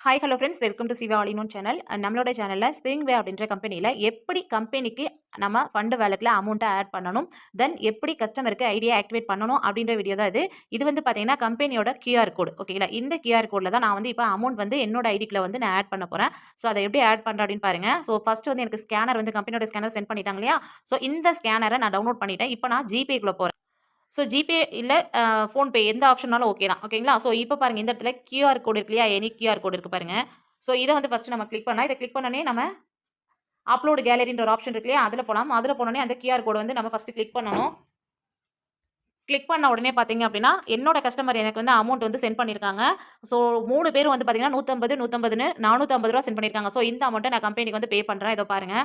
Hi hello friends welcome to Shiva அலினோன் channel நம்மளோட சேனலில் spring வே அப்படின்ற கம்பெனியில் எப்படி கம்பெனிக்கு நம்ம ஃபண்டு வேலெட்டில் அமௌண்ட்டை ஆட் பண்ணணும் தென் எப்படி கஸ்டமருக்கு ஐடியா ஆக்டிவேட் பண்ணணும் அப்படின்ற வீடியோ தான் இது. இது வந்து பார்த்தீங்கன்னா கம்பெனியோட கியூஆர் கோடு ஓகேங்களா இந்த கியூஆர் கோடில் தான் நான் வந்து இப்போ அமௌண்ட் வந்து என்னோட ஐடிக்குள்ள வந்து நான் ஆட் பண்ண போகிறேன் ஸோ அதை எப்படி ஆட் பண்ணுறேன் அப்படின்னு பாருங்கள் ஸோ ஃபஸ்ட்டு வந்து எனக்கு ஸ்கேனர் வந்து கம்பெனியோட ஸ்கேனர் சென்ட் பண்ணிட்டாங்க இல்லையா? ஸோ இந்த ஸ்கேனரை நான் டவுன்லோட் பண்ணிட்டேன். இப்போ நான் ஜிபேக்குள்ளே போகிறேன் ஸோ ஜிபே இல்லை ஃபோன்பே எந்த ஆப்ஷனாலும் ஓகே தான். ஓகேங்களா ஸோ இப்போ பாருங்கள் இந்த இடத்துல கியூஆர் கோடு இருக்கு இல்லையா? எனி கியூஆர் கோடு இருக்குது பாருங்கள் ஸோ இதை வந்து ஃபஸ்ட்டு நம்ம கிளிக் பண்ணால் இதை கிளிக் பண்ணோன்னே நம்ம அப்லோடு கேலரின்ற ஒரு ஆப்ஷன் இருக்கு இல்லையா? அதில் போகலாம் அதில் போனோடனே அந்த கியூஆர் கோடு வந்து நம்ம ஃபஸ்ட்டு கிளிக் பண்ணணும். கிளிக் பண்ண உடனே பார்த்தீங்க அப்படின்னா என்னோட கஸ்டமர் எனக்கு வந்து அமௌண்ட் வந்து சென்ட் பண்ணியிருக்காங்க ஸோ மூணு பேரும் வந்து பார்த்தீங்கன்னா நூற்றம்பது நூற்றம்பதுன்னு நானூற்றம்பது ரூபா சென்ட் பண்ணியிருக்காங்க ஸோ இந்த அமௌண்ட்டை நான் கம்பெனிக்கு வந்து பே பண்ணுறேன் இதை பாருங்கள்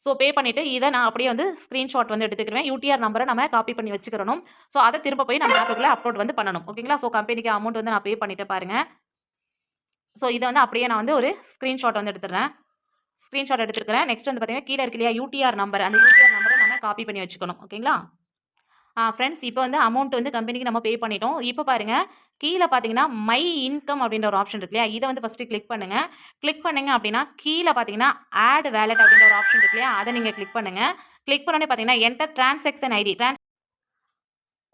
ஸோ பே பண்ணிவிட்டு இதை நான் அப்படியே வந்து ஸ்க்ரீன்ஷாட் வந்து எடுத்துக்கிறேன் யூடிஆர் நம்பரை நம்ம காப்பி பண்ணி வச்சுக்கிறணும் ஸோ அதை திரும்ப போய் நம்ம ஆப்புக்குள்ளே அப்லோட் வந்து பண்ணணும். ஓகேங்களா ஸோ கம்பெனிக்கு அமௌண்ட் வந்து நான் பே பண்ணிட்டு பாருங்கள் ஸோ இதை வந்து அப்படியே நான் வந்து ஒரு ஸ்க்ரீன்ஷாட் வந்து எடுத்துடுறேன். ஸ்க்ரீன்ஷாட் எடுத்துருக்கிறேன். நெக்ஸ்ட் வந்து பார்த்தீங்கன்னா கீழே இருக்கு இல்லையா? யூடிஆர் நம்பர் அந்த யூடிஆர் நம்பரை நம்ம காப்பி பண்ணி வச்சுக்கணும். ஓகேங்களா ஃப்ரெண்ட்ஸ் இப்போ வந்து அமௌண்ட் வந்து கம்பெனிக்கு நம்ம பே பண்ணிட்டோம். இப்போ பாருங்கள் கீழே பார்த்தீங்கன்னா மை இன்கம் அப்படின்ற ஒரு ஆப்ஷன் இருக்கு இல்லையா? இதை வந்து ஃபஸ்ட்டு கிளிக் பண்ணுங்கள் கிளிக் பண்ணுங்க அப்படின்னா கீழே பார்த்தீங்கன்னா ஆட் வேலட் அப்படின்ற ஒரு ஆப்ஷன் இருக்கு இல்லையா? அதை நீங்கள் கிளிக் பண்ணுங்கள் கிளிக் பண்ணோடனே பார்த்தீங்கன்னா என்டர் டிரான்சாக்ஷன் ஐடி ட்ரான்ஸ்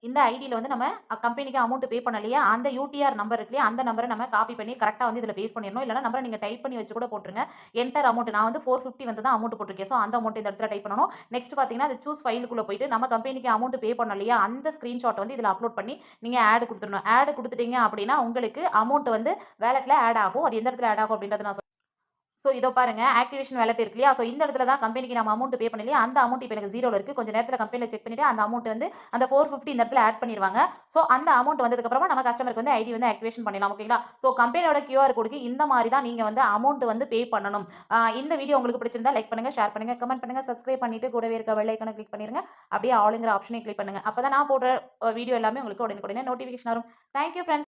இந்த ஐடியில் வந்து நம்ம கம்பெனிக்கு அமௌண்ட் பே பண்ணலையா அந்த யூடிஆர் நம்பர் இருக்குல்லையா அந்த நம்பரை நம்ம காப்பி பண்ணி கரெக்டாக வந்து இதில் பேஸ் பண்ணிடணும். இல்லைனா நம்பரை நீங்கள் டைப் பண்ணி வச்சு கூட போட்டுருங்க. என்டர் அமௌண்ட் நான் வந்து ஃபோர் ஃபிஃப்டி வந்து தான் அமௌண்ட் போட்டிருக்கேன். ஸோ அந்த அமௌண்ட் இந்த இடத்துல டைப் பண்ணணும். நெக்ஸ்ட் பார்த்தீங்கன்னா அது சூஸ் ஃபைலுக்குள்ளே போயிட்டு நம்ம கம்பெனிக்கு அமௌண்ட் பே பண்ணலையா அந்த ஸ்க்ரீன்ஷாட் வந்து இதில் அப்லோட் பண்ணி நீங்கள் ஆட் கொடுத்துடணும். ஆட் கொடுத்துட்டீங்க அப்படின்னா உங்களுக்கு அமௌண்ட் வந்து வேலெட்டில் ஆட் ஆகும். அது எந்த இடத்துல ஆட் ஆகும் அப்படின்றத நான் ஸோ இதோ பாருங்க ஆக்டிவேஷன் வேலட் இருக்கு இல்லையா? ஸோ இந்த இடத்துல தான் கம்பெனிக்கு நம்ம அமௌண்ட் பே பண்ணலையா? அந்த அமௌண்ட் இப்போ எனக்கு ஜீரோவில் இருக்குது கொஞ்சம் நேரத்தில் கம்பெனியில் செக் பண்ணிவிட்டு அந்த அமௌண்ட் வந்து அந்த ஃபோர் ஃபிஃப்டி இந்த இடத்துல ஆட் பண்ணிடுவாங்க. ஸோ அந்த அமௌண்ட் வந்ததுக்கப்புறமா நம்ம கஸ்டமருக்கு வந்து ஐடி வந்து ஆக்டிவேஷன் பண்ணலாம் ஓகேங்களா ஸோ கம்பெனியோட கியூஆர் கோடுக்கு இந்த மாதிரி தான் நீங்கள் வந்து அமௌண்ட் வந்து பே பண்ணணும். இந்த வீடியோ உங்களுக்கு பிடிச்சிருந்தா லைக் பண்ணுங்கள் ஷேர் பண்ணுங்கள் கமெண்ட் பண்ணுங்கள் சப்ஸ்கிரைப் பண்ணிட்டு கூடவே இருக்க வெள்ளைக்கான கிளிக் பண்ணிருங்க. அப்படியே ஆளுங்கிற ஆப்ஷனை கிளிக் பண்ணுங்கள் அப்போ தான் நான் போடுற வீடியோ எல்லாமே உங்களுக்கு உடனே உடனே நோட்டிஃபிகேஷன் வரும் தேங்க்யூ ஃப்ரெண்ட்ஸ்